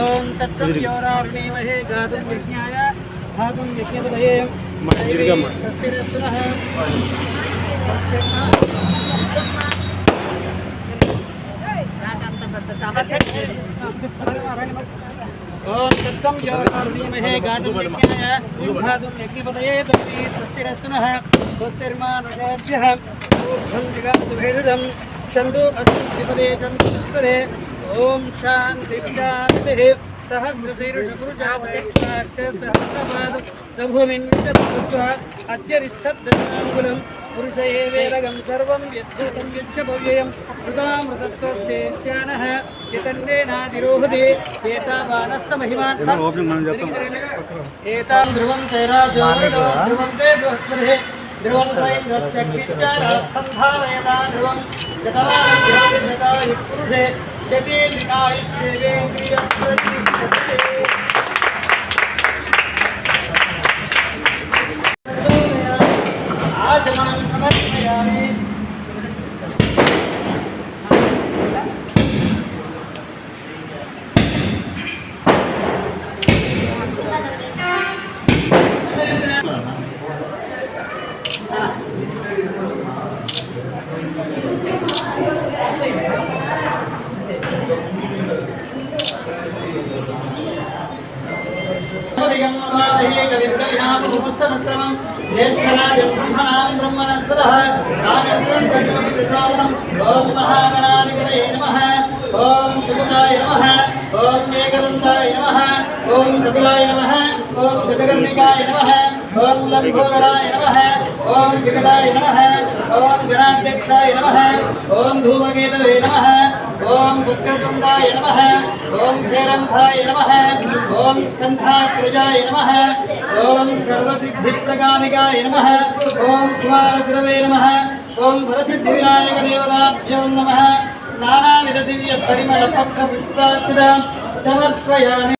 ओम तत्सवियोराग्नेमहे गातुं यज्ञाय भागं यज्ञपदये ओम सत्यम योराग्नेमहे गातुं यज्ञाय भागं यज्ञपदये तस्तिरस्तुनः तस्तिर्मा नगाभ्यः ऊर्ध्वं जगातु भेदम् छंदो अस्तिपदेशम ईश्वरे ओम शांति शांति अत्यरिष्ठद्दशाङ्गुलं पुरुषये वेदगं सर्वं यद्धूतं यच्छ भव्ययं मृतामृतत्वस्तेत्यानः यतन्नेनाधिरोहते एतावानस्त महिमान् एतां ध्रुवं ते राजो ध्रुवं ते बृहस्पतिः ध्रुवं त्वयिच्चारसन्धानयता ध्रुवं शतवान् शतायुक्पुरुषे शतीर्विकायुः सेवेन्द्रियप्रतिष्ठते ఓం సుఖాయ నమ ఓం ఏకదంతాయ నమ ఓం కపిలాయ నమ ఓం గజగర్ణికాయ నమ ఓం లంబోదరాయ నమ ఓం వికటాయ నమ ఓం గణాధ్యక్షాయ నమ ఓం ధూమకేతవే నమ ఓం వక్రతుండాయ నమ ఓం క్షేరంభాయ నమ ఓం స్కంధాగ్రజాయ నమ ఓం సర్వసిద్ధిప్రగామికాయ నమ ఓం కుమారగురవే నమ ఓం వరసిద్ధివినాయకదేవతాభ్యో నమ. నానావిధ దివ్య పరిమళ పక్క పుష్పాక్షర సమర్పయామి.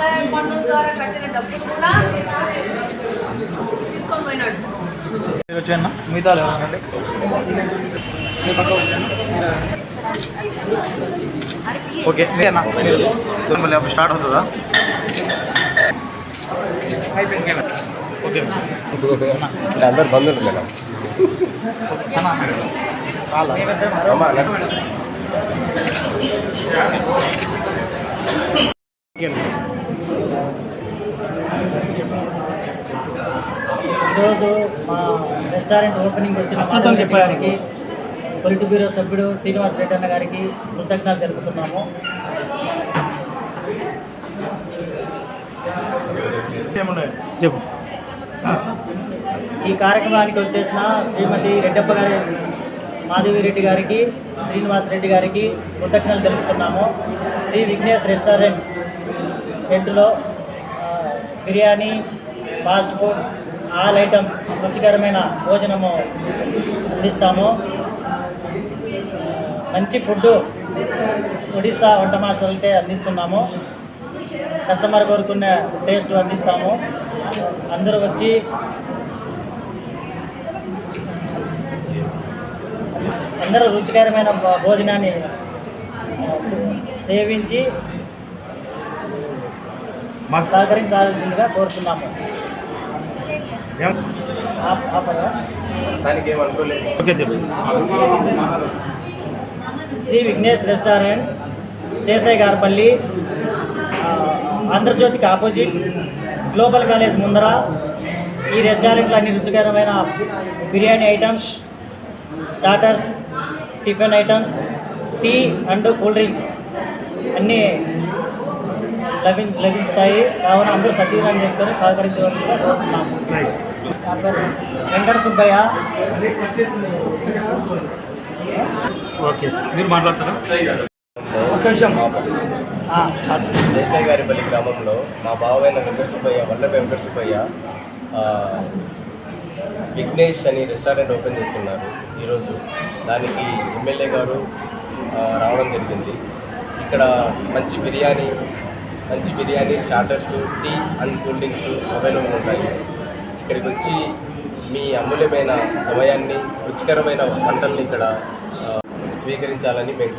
ఆదాయ పన్నుల ద్వారా కట్టిన డబ్బులు కూడా తీసుకొని పోయినాడు. మిగతా ఓకే మీరేనా మీరు స్టార్ట్ అవుతుందా? ఓకే. అందరు బంద్ ఉంటుందా ఈరోజు మా రెస్టారెంట్ ఓపెనింగ్ వచ్చిన మాధవ్ గారికి పొలిటి బ్యూరో సభ్యుడు శ్రీనివాస్ రెడ్డి అన్న గారికి కృతజ్ఞతలు తెలుపుతున్నాము. చెప్పు. ఈ కార్యక్రమానికి వచ్చేసిన శ్రీమతి రెడ్డప్ప గారి మాధవి రెడ్డి గారికి శ్రీనివాస్ రెడ్డి గారికి కృతజ్ఞతలు తెలుపుతున్నాము. శ్రీ విఘ్నేష్ రెస్టారెంట్ ఆ, biryani fast food all items రుచికరమైన భోజనము అందిస్తాము. మంచి ఫుడ్ ఒడిస్సా వంట మాస్టర్లకే అందిస్తున్నాము. కస్టమర్ కోరుకున్న టేస్ట్ అందిస్తాము. అందరూ వచ్చి అందరూ రుచికరమైన భోజనాన్ని సేవించి మాకు సహకరించాల్సిందిగా కోరుతున్నాము శ్రీ విఘ్నేష్ రెస్టారెంట్ శేషయ్య గారిపల్లి ఆంధ్రజ్యోతికి ఆపోజిట్ గ్లోబల్ కాలేజ్ ముందర ఈ రెస్టారెంట్లో అన్ని రుచికరమైన biryani items starters tiffin items tea and cool drinks అన్నీ లభి లభిస్తాయి కావున అందరూ సద్వినియోగం చేసుకొని సహకరించవలసిందిగా కోరుతున్నాము. వెంకట సుబ్బయ్య. ఓకే మీరు మాట్లాడతారా? ఒక నిమిషం. దేశాయి గారి పల్లి గ్రామంలో మా బావైన వెంకట సుబ్బయ్య వల్లభ వెంకట సుబ్బయ్య ఆ, విఘ్నేష్ అని రెస్టారెంట్ ఓపెన్ చేస్తున్నారు ఈరోజు. దానికి ఎమ్మెల్యే గారు రావడం జరిగింది. ఇక్కడ మంచి బిర్యానీ మంచి biryani starters tea and cool drinks available ఉంటాయి. ఇక్కడికి వచ్చి మీ అమూల్యమైన సమయాన్ని రుచికరమైన వంటల్ని ఇక్కడ ఆ, స్వీకరించాలని మేము